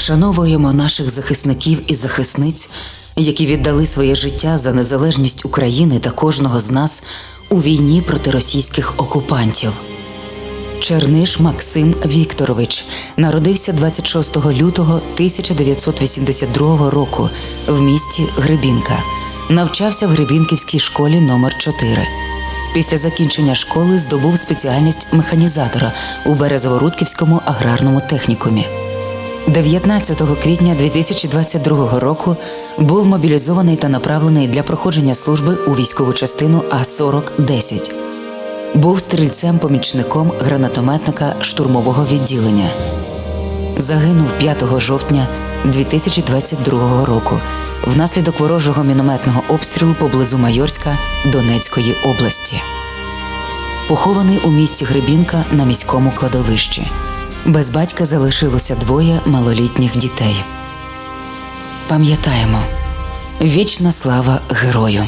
Вшановуємо наших захисників і захисниць, які віддали своє життя за незалежність України та кожного з нас у війні проти російських окупантів. Черниш Максим Вікторович народився 26 лютого 1982 року в місті Гребінка. Навчався в Гребінківській школі номер 4 Після закінчення школи здобув спеціальність механізатора у Березоворудківському аграрному технікумі. 19 квітня 2022 року був мобілізований та направлений для проходження служби у військову частину А-40-10. Був стрільцем-помічником гранатометника штурмового відділення. Загинув 5 жовтня 2022 року внаслідок ворожого мінометного обстрілу поблизу Майорська Донецької області. Похований у місті Гребінка на міському кладовищі. Без батька залишилося двоє малолітніх дітей. Пам'ятаємо вічна слава герою.